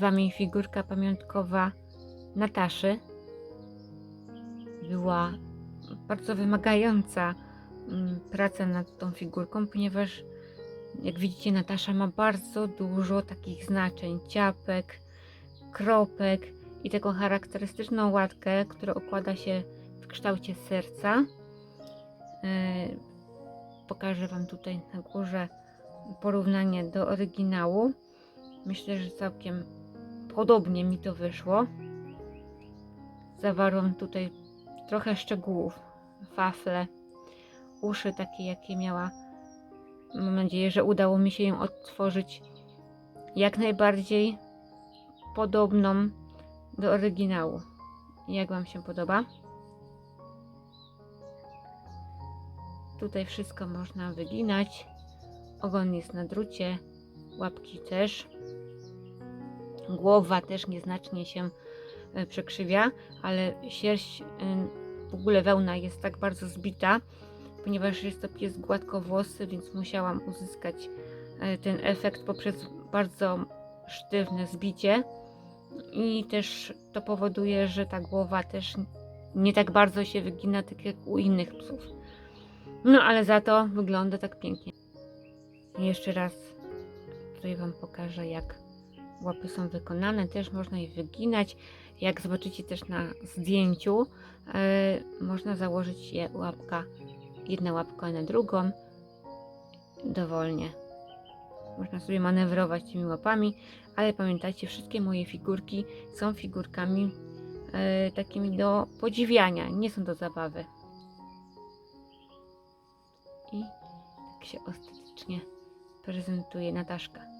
Wami figurka pamiątkowa Nataszy. Była bardzo wymagająca mm, praca nad tą figurką, ponieważ jak widzicie Natasza ma bardzo dużo takich znaczeń, ciapek, kropek i taką charakterystyczną łatkę, która układa się w kształcie serca. E, Pokażę Wam tutaj na górze porównanie do oryginału. Myślę, że całkiem podobnie mi to wyszło. Zawarłam tutaj trochę szczegółów. Wafle, uszy takie, jakie miała. Mam nadzieję, że udało mi się ją odtworzyć jak najbardziej podobną do oryginału. Jak Wam się podoba? Tutaj wszystko można wyginać. Ogon jest na drucie, łapki też. Głowa też nieznacznie się e, przekrzywia, ale sierść, e, w ogóle wełna jest tak bardzo zbita, ponieważ jest to pies gładkowłosy, więc musiałam uzyskać e, ten efekt poprzez bardzo sztywne zbicie. I też to powoduje, że ta głowa też nie tak bardzo się wygina, tak jak u innych psów. No ale za to wygląda tak pięknie. Jeszcze raz tutaj Wam pokażę, jak łapy są wykonane. Też można je wyginać. Jak zobaczycie też na zdjęciu, e, można założyć je łapka, jedna łapka na drugą dowolnie. Można sobie manewrować tymi łapami, ale pamiętajcie, wszystkie moje figurki są figurkami e, takimi do podziwiania, nie są do zabawy. I tak się estetycznie prezentuje Nataszka.